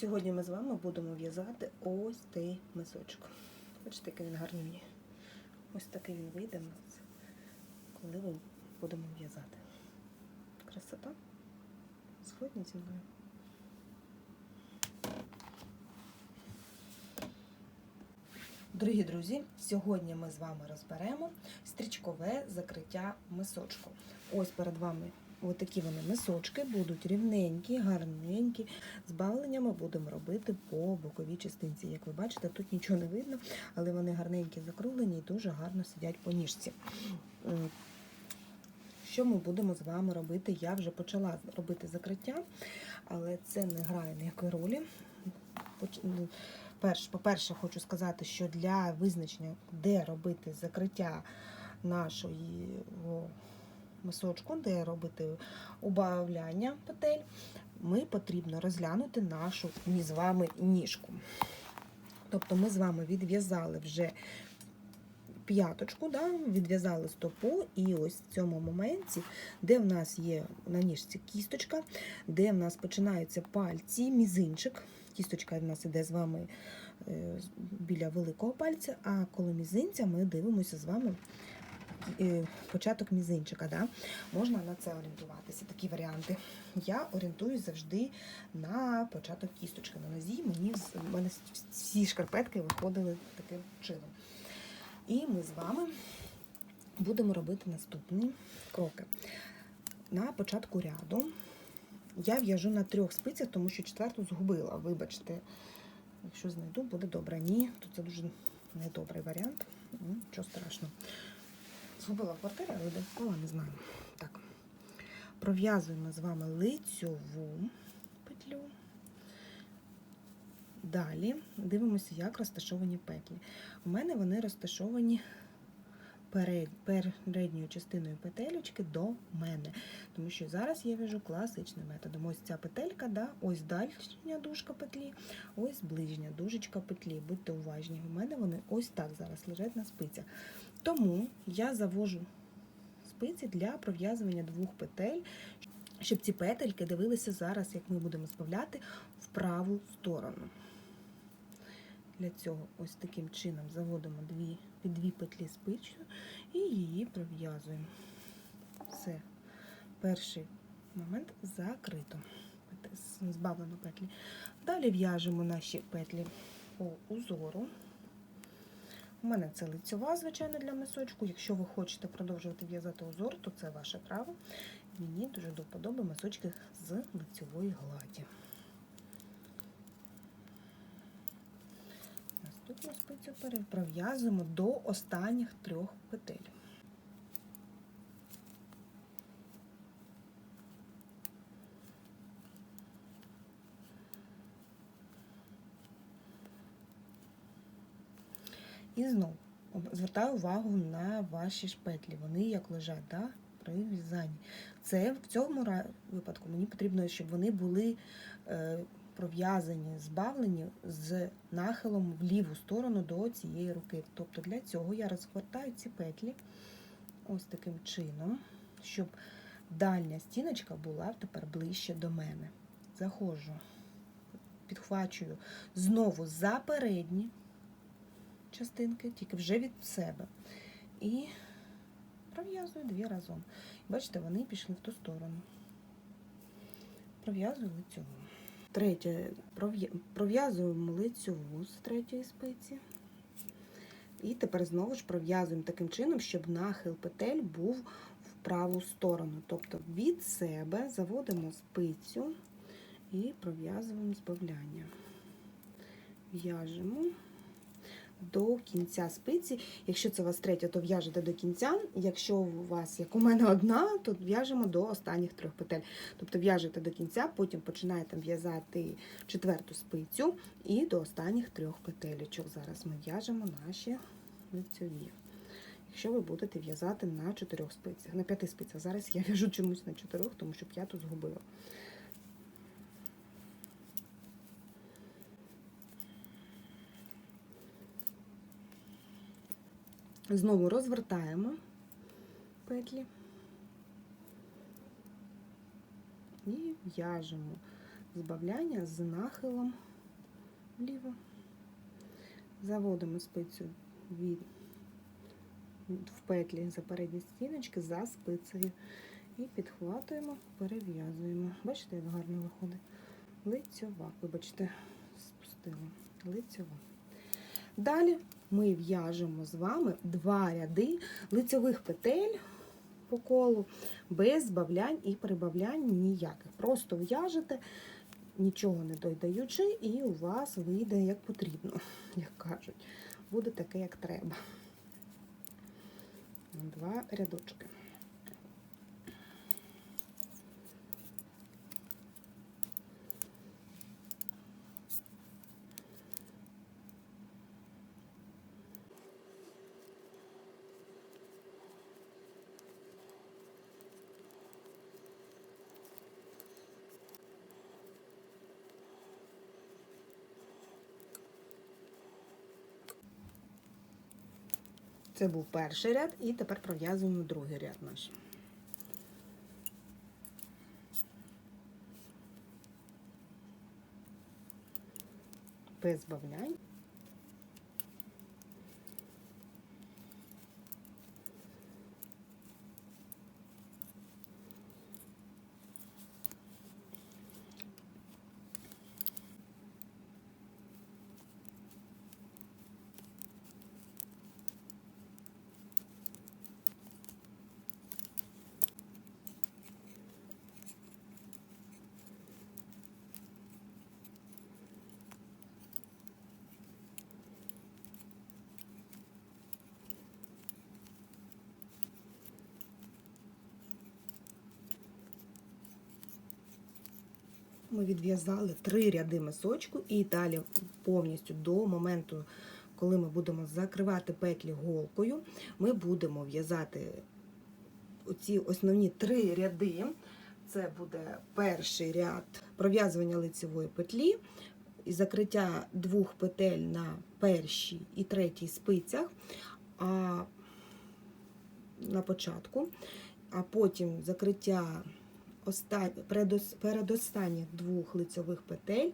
Сьогодні ми з вами будемо в'язати ось цей мисочок. Бачите, який він гарний. Ось такий він вийде в нас, коли ми будемо в'язати. Красота. Згодні зі мною. Дорогі друзі, сьогодні ми з вами розберемо стрічкове закриття мисочку. Ось перед вами Ось такі вони мисочки будуть рівненькі, гарненькі. Збавлення ми будемо робити по боковій частинці. Як ви бачите, тут нічого не видно, але вони гарненькі, закруглені і дуже гарно сидять по ніжці. Що ми будемо з вами робити? Я вже почала робити закриття, але це не грає ніякої ролі. По-перше, хочу сказати, що для визначення, де робити закриття нашої мисочку, де робити убавляння петель, ми потрібно розглянути нашу ні з вами ніжку. Тобто ми з вами відв'язали вже п'яточку, да, відв'язали стопу, і ось в цьому моменті, де в нас є на ніжці кісточка, де в нас починаються пальці, мізинчик. Кісточка в нас іде з вами е, біля великого пальця, а коло мізинця ми дивимося з вами початок мізинчика. Да? Можна на це орієнтуватися, такі варіанти. Я орієнтуюсь завжди на початок кісточки на нозі. Мені в мене всі шкарпетки виходили таким чином. І ми з вами будемо робити наступні кроки. На початку ряду я в'яжу на трьох спицях, тому що четверту згубила. Вибачте, якщо знайду, буде добре. Ні, то це дуже недобрий варіант. Нічого страшного. Згубила в квартирі, але де не знаю. Так. Пров'язуємо з вами лицьову петлю. Далі дивимося, як розташовані петлі. У мене вони розташовані передньою частиною петелечки до мене. Тому що зараз я в'яжу класичним методом. Ось ця петелька, да, ось дальня дужка петлі, ось ближня дужечка петлі. Будьте уважні, у мене вони ось так зараз лежать на спицях. Тому я завожу спиці для пров'язування двох петель, щоб ці петельки дивилися зараз, як ми будемо збавляти в праву сторону. Для цього ось таким чином заводимо дві, під дві петлі спицю і її пров'язуємо. Все. Перший момент закрито. Збавлено петлі. Далі в'яжемо наші петлі по узору. У мене це лицьова, звичайно, для мисочку. Якщо ви хочете продовжувати в'язати узор, то це ваше право. Мені дуже до вподоби мисочки з лицьової гладі. Наступну спицю пере- пров'язуємо до останніх трьох петель. І знову звертаю увагу на ваші шпетлі. Вони як лежать да, при в'язанні. Це в цьому випадку мені потрібно, щоб вони були е, пров'язані, збавлені з нахилом в ліву сторону до цієї руки. Тобто для цього я розгортаю ці петлі ось таким чином, щоб дальня стіночка була тепер ближче до мене. Заходжу, підхвачую знову за передні частинки, тільки вже від себе. І пров'язую дві разом. Бачите, вони пішли в ту сторону. Пров'язую лицьову. Третє, пров'я- пров'язуємо лицьову з третьої спиці. І тепер знову ж пров'язуємо таким чином, щоб нахил петель був в праву сторону. Тобто від себе заводимо спицю і пров'язуємо збавляння. В'яжемо до кінця спиці. Якщо це у вас третя, то в'яжете до кінця. Якщо у вас, як у мене, одна, то в'яжемо до останніх трьох петель. Тобто в'яжете до кінця, потім починаєте в'язати четверту спицю і до останніх трьох петелечок. Зараз ми в'яжемо наші лицьові. Якщо ви будете в'язати на чотирьох спицях, на п'яти спицях. Зараз я в'яжу чомусь на чотирьох, тому що п'яту згубила. Знову розвертаємо петлі і в'яжемо збавляння з нахилом вліво. Заводимо спицю від, в петлі за передні стіночки за спицею. І підхватуємо, перев'язуємо. Бачите, як гарно виходить? Лицьова. Вибачте, спустила. Лицьова. Далі ми в'яжемо з вами два ряди лицьових петель по колу, без збавлянь і прибавлянь ніяких. Просто в'яжете, нічого не додаючи, і у вас вийде як потрібно, як кажуть. Буде таке, як треба. Два рядочки. Це був перший ряд, і тепер пров'язуємо другий ряд наш. Збавлянь. Ми відв'язали три ряди мисочку і далі повністю до моменту, коли ми будемо закривати петлі голкою, ми будемо в'язати оці основні три ряди. Це буде перший ряд пров'язування лицевої петлі і закриття двох петель на першій і третій спицях а на початку, а потім закриття остан... передос... передостанніх двох лицевих петель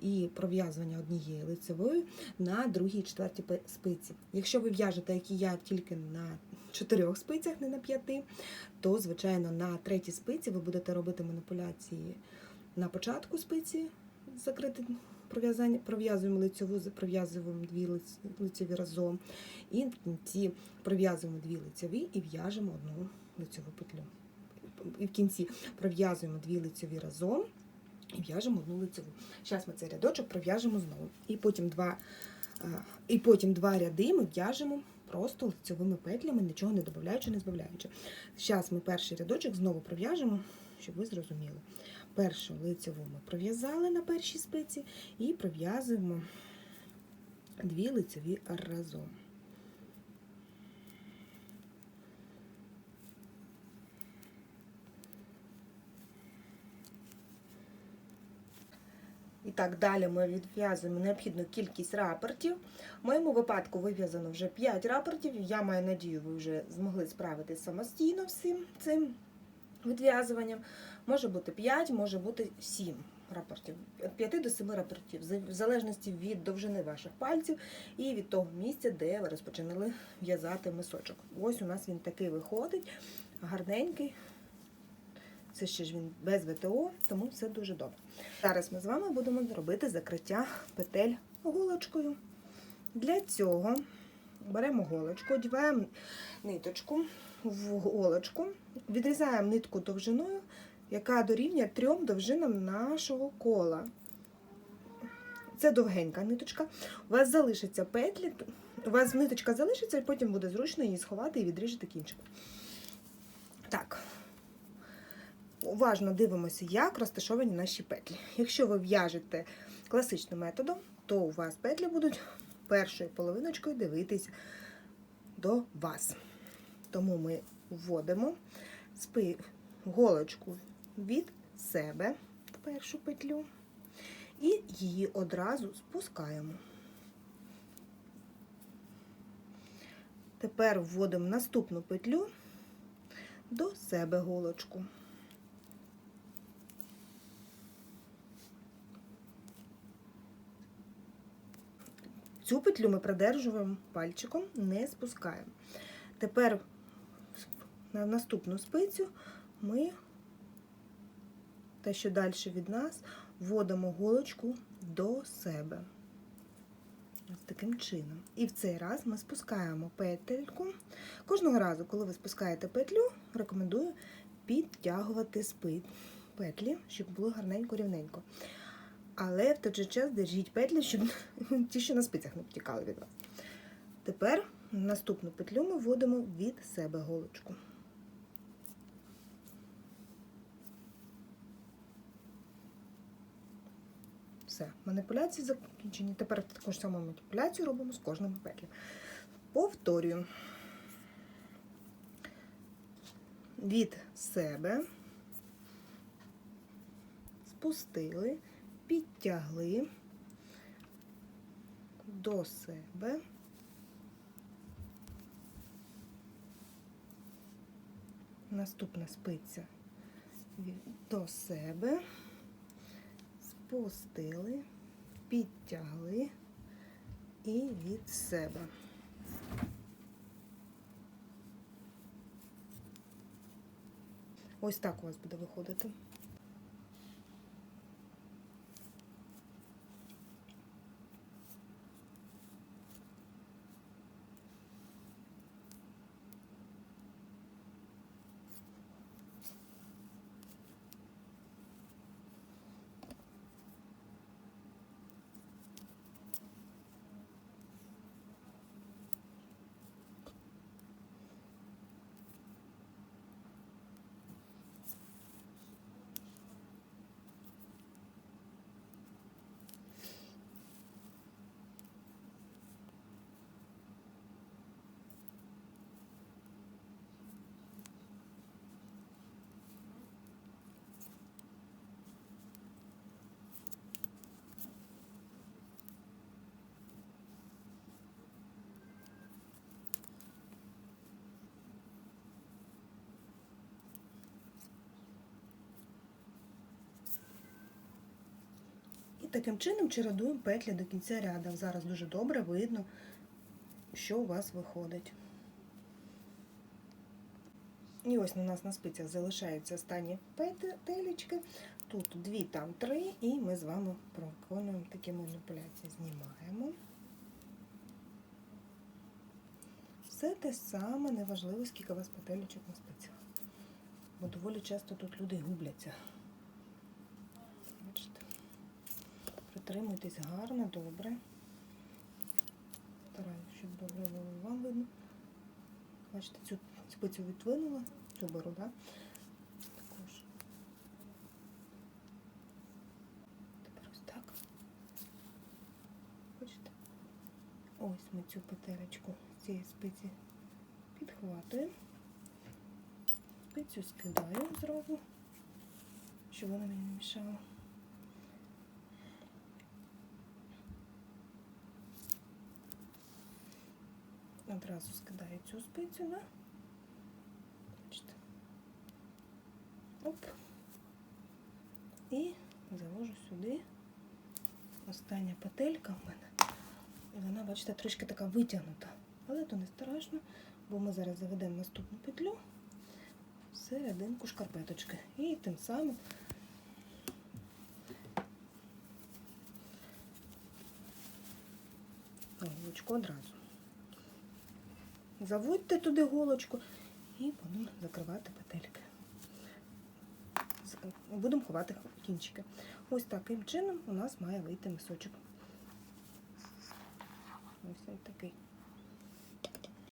і пров'язування однієї лицевої на другій четвертій спиці. Якщо ви в'яжете, як і я, тільки на чотирьох спицях, не на п'яти, то, звичайно, на третій спиці ви будете робити маніпуляції на початку спиці, закрити пров'язуємо лицеву, пров'язуємо дві лиц- лицеві разом, і в кінці пров'язуємо дві лицеві і в'яжемо одну лицеву петлю і в кінці пров'язуємо дві лицеві разом і в'яжемо одну лицеву. Зараз ми цей рядочок пров'яжемо знову. І потім два, і потім два ряди ми в'яжемо просто лицевими петлями, нічого не додаючи, не збавляючи. Зараз ми перший рядочок знову пров'яжемо, щоб ви зрозуміли. Першу лицеву ми пров'язали на першій спиці і пров'язуємо дві лицеві разом. Так далі ми відв'язуємо необхідну кількість рапортів. В моєму випадку вив'язано вже 5 рапортів. Я маю надію, ви вже змогли справитися самостійно всім цим відв'язуванням. Може бути 5, може бути 7 рапортів. Від 5 до 7 рапортів, в залежності від довжини ваших пальців і від того місця, де ви розпочинали в'язати мисочок. Ось у нас він такий виходить, гарненький. Це ще ж він без ВТО, тому все дуже добре. Зараз ми з вами будемо робити закриття петель голочкою. Для цього беремо голочку, одіваємо ниточку в голочку, відрізаємо нитку довжиною, яка дорівнює трьом довжинам нашого кола. Це довгенька ниточка. У вас залишиться петлі, у вас ниточка залишиться, і потім буде зручно її сховати і відріжете кінчик. Так, уважно дивимося, як розташовані наші петлі. Якщо ви в'яжете класичним методом, то у вас петлі будуть першою половиночкою дивитись до вас. Тому ми вводимо голочку від себе в першу петлю і її одразу спускаємо. Тепер вводимо наступну петлю до себе голочку. Цю петлю ми продержуємо пальчиком, не спускаємо. Тепер на наступну спицю ми, те, що далі від нас, вводимо голочку до себе. Ось таким чином. І в цей раз ми спускаємо петельку. Кожного разу, коли ви спускаєте петлю, рекомендую підтягувати спит петлі, щоб було гарненько рівненько. Але в той же час держіть петлі, щоб ті, що на спицях не втікали від вас. Тепер наступну петлю ми вводимо від себе голочку. Все, маніпуляції закінчені. Тепер таку ж саму маніпуляцію робимо з кожним петлею. Повторюю. Від себе спустили, підтягли до себе. Наступна спиця до себе, спустили, підтягли і від себе. Ось так у вас буде виходити. Таким чином чередуємо петлі до кінця ряду. Зараз дуже добре видно, що у вас виходить. І ось у нас на спицях залишаються останні петелечки. Тут дві, там три, і ми з вами виконуємо такі маніпуляції. Знімаємо. Все те саме, неважливо, скільки у вас петелечок на спицях. Бо доволі часто тут люди губляться. Бачите? Притримуйтесь гарно, добре. Стараюсь, щоб добре було вам видно. Бачите, цю спицю відвинула, цю беру, так? Також. Тепер ось так. Бачите? Ось ми цю петелечку цієї спиці підхватуємо. Спицю скидаю зразу, щоб вона мені не мішала. Одразу скидаю цю спицю, да? Бачите. Оп. І завожу сюди. Остання петелька в мене. І вона, бачите, трішки така витягнута. Але то не страшно, бо ми зараз заведемо наступну петлю серединку шкарпеточки. І тим самим голочку одразу. Заводьте туди голочку і будемо закривати петельки. Будемо ховати кінчики. Ось таким чином у нас має вийти мисочок.